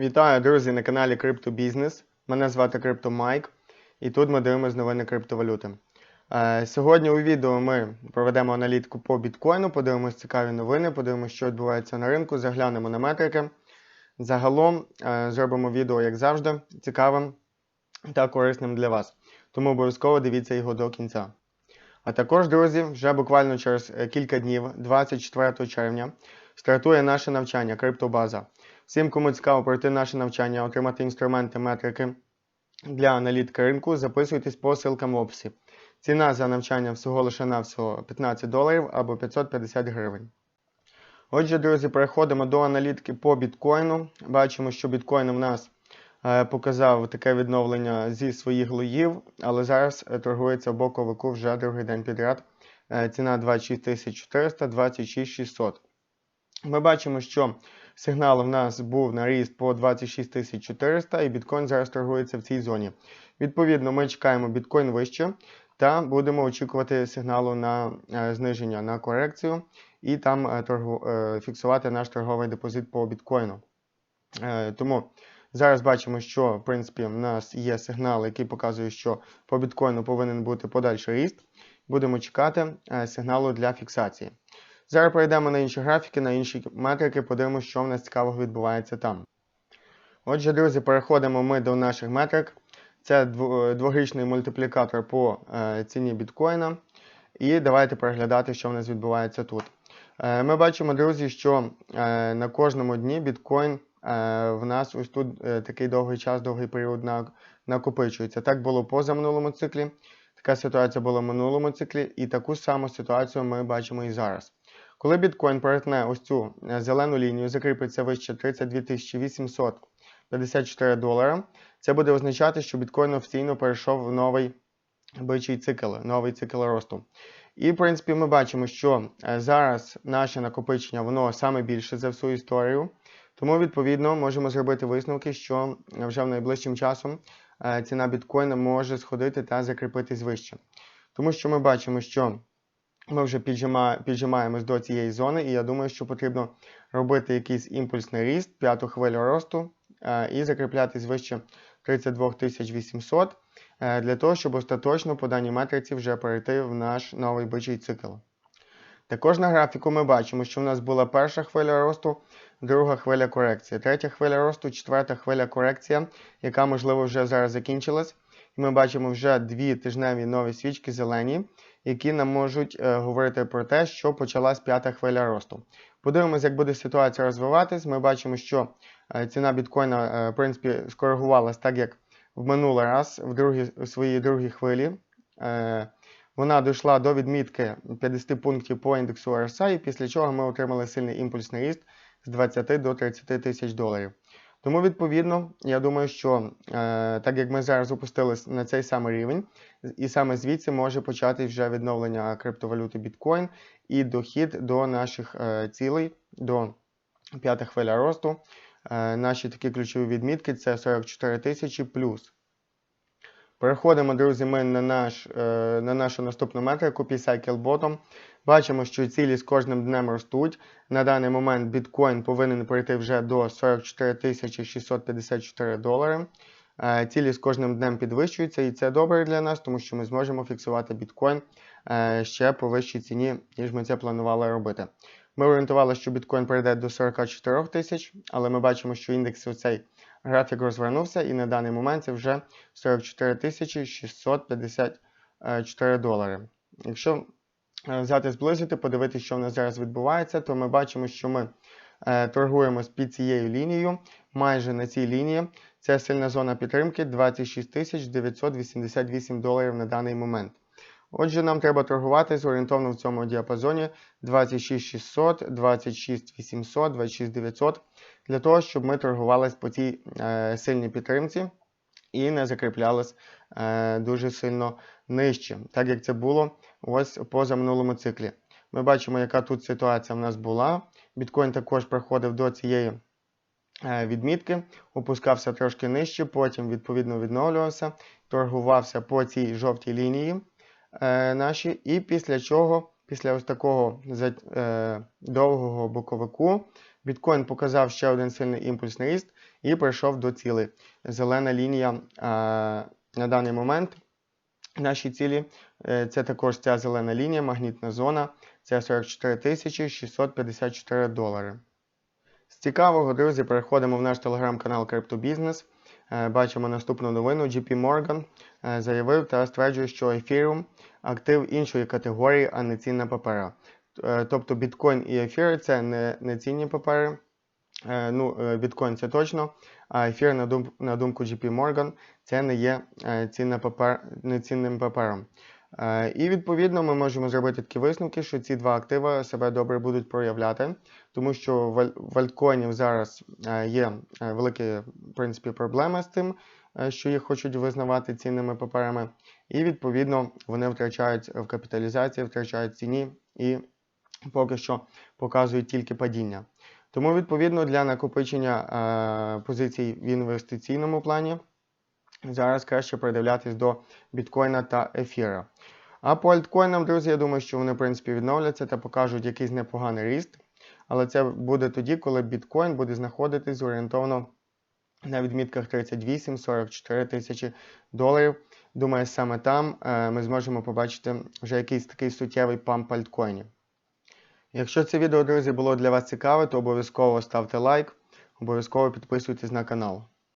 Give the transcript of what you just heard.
Вітаю, друзі, на каналі Криптобізнес. Мене звати Крипто Майк, і тут ми дивимося новини криптовалюти. Е, Сьогодні у відео ми проведемо аналітику по біткоїну, подивимось цікаві новини, подивимося, що відбувається на ринку, заглянемо на метрики. Загалом е, зробимо відео, як завжди, цікавим та корисним для вас. Тому обов'язково дивіться його до кінця. А також, друзі, вже буквально через е, кілька днів, 24 червня, стартує наше навчання Криптобаза. Всім, кому цікаво пройти наше навчання, отримати інструменти, метрики для аналітики ринку, записуйтесь по ссылкам в описі. Ціна за навчання всього лише навсього 15 доларів або 550 гривень. Отже, друзі, переходимо до аналітики по біткоїну. Бачимо, що біткоін в нас е, показав таке відновлення зі своїх лоїв, але зараз е, торгується в боковику вже другий день підряд. Е, ціна 26 400, 26 600. Ми бачимо, що сигнал в нас був на ріст по 26 400 і біткоін зараз торгується в цій зоні. Відповідно, ми чекаємо біткоін вище та будемо очікувати сигналу на е, зниження на корекцію і там е, торгу, е, фіксувати наш торговий депозит по біткоїну. Тому зараз бачимо, що в принципі в нас є сигнал, який показує, що по біткоїну повинен бути подальший ріст. Будемо чекати сигналу для фіксації. Зараз перейдемо на інші графіки, на інші метрики, подивимося, що в нас цікавого відбувається там. Отже, друзі, переходимо ми до наших метрик. Це дво- дворічний мультиплікатор по е, ціні біткоїна. І давайте переглядати, що в нас відбувається тут. Е, Ми бачимо, друзі, що е, на кожному дні біткоін в нас ось тут такий довгий час, довгий період накопичується. Так було поза минулому циклі, така ситуація була в минулому циклі, і таку саму ситуацію ми бачимо і зараз. Коли біткоін перетне ось цю е, зелену лінію, закріпиться вище 32 854 долара, це буде означати, що біткоін офіційно перейшов в новий бичий цикл, новий цикл росту. І, в принципі, ми бачимо, що е, зараз наше накопичення воно саме більше за всю історію. Тому, відповідно, можемо зробити висновки, що вже в найближчим часом е, ціна біткоїна може сходити та закріпитись вище. Тому що ми бачимо, що ми вже піджимаємось до цієї зони, і я думаю, що потрібно робити якийсь імпульсний ріст, п'яту хвилю росту е, і закріплятись вище 32 800 е, для того, щоб остаточно по даній метриці вже перейти в наш новий бичий цикл. Також на графіку ми бачимо, що в нас була перша хвиля росту, друга хвиля корекції, третя хвиля росту, четверта хвиля корекція, яка, можливо, вже зараз закінчилась. Ми бачимо вже дві тижневі нові свічки зелені, які нам можуть е, говорити про те, що почалась п'ята хвиля росту. Подивимось, як буде ситуація розвиватись. Ми бачимо, що е, ціна біткоїна, е, в принципі, скоригувалась так, як в минулий раз, в другій, у своїй другій хвилі. Вона дійшла до відмітки 50 пунктів по індексу RSI, після чого ми отримали сильний імпульсний ріст з 20 до 30 тисяч доларів. Тому, відповідно, я думаю, що е, так як ми зараз опустились на цей самий рівень, і саме звідси може почати вже відновлення криптовалюти біткоін і дохід до наших е, цілей, до п'ята хвиля росту. Е, наші такі ключові відмітки це 44 тисячі плюс. Переходимо, друзі, ми на, наш, е, на нашу наступну метрику P-Cycle Bottom. Бачимо, що цілі з кожним днем ростуть. На даний момент біткоін повинен прийти вже до 44 654 долари. Е, Цілі з кожним днем підвищуються, і це добре для нас, тому що ми зможемо фіксувати біткоін е, ще по вищій ціні, ніж ми це планували робити. Ми орієнтувалися, що біткоін прийде до 44 тисяч, але ми бачимо, що індекс оцей графік розвернувся, і на даний момент це вже 44 тисячі 654 долари. Якщо е, взяти зблизити, подивитися, що в нас зараз відбувається, то ми бачимо, що ми е, торгуємось під цією лінією, майже на цій лінії. Це сильна зона підтримки 26 988 доларів на даний момент. Отже, нам треба торгувати орієнтовно в цьому діапазоні 26 600, 26 800, 26 900 для того, щоб ми торгувалися по цій е, сильній підтримці і не закріплялись е, дуже сильно нижче, так як це було ось поза минулому циклі. Ми бачимо, яка тут ситуація в нас була. Біткоін також проходив до цієї е, відмітки, опускався трошки нижче, потім відповідно відновлювався, торгувався по цій жовтій лінії е, нашій, і після чого, після ось такого е, довгого боковику, Біткоін показав ще один сильний імпульсний ріст і прийшов до цілей. Зелена лінія на даний момент. Наші цілі е, це також ця зелена лінія, магнітна зона. Це 44 тисячі 654 долари. З цікавого, друзі, переходимо в наш телеграм-канал CryptoBusiness. Е, Бачимо наступну новину. JP Morgan е, заявив та стверджує, що Ethereum – актив іншої категорії, а не цінна папера. Тобто біткоін і ефір це не, не цінні папери. Е, Ну, е, біткоін це точно, а ефір, на, дум, на думку JP Morgan, це не є е, папер, не цінним папером. І відповідно ми можемо зробити такі висновки, що ці два активи себе добре будуть проявляти, тому що в аль- альткоїнів зараз є великі в принципі, проблеми з тим, що їх хочуть визнавати цінними паперами, і відповідно вони втрачають в капіталізації, втрачають ціні і поки що показують тільки падіння. Тому, відповідно, для накопичення е, позицій в інвестиційному плані зараз краще придивлятись до біткоїна та ефіра. А по альткоїнам, друзі, я думаю, що вони в принципі відновляться та покажуть якийсь непоганий ріст. Але це буде тоді, коли біткоін буде знаходитись орієнтовно на відмітках 38-44 тисячі доларів. Думаю, саме там е, ми зможемо побачити вже якийсь такий суттєвий памп альткоїнів. Якщо це відео, друзі, було для вас цікаве, то обов'язково ставте лайк, обов'язково підписуйтесь на канал.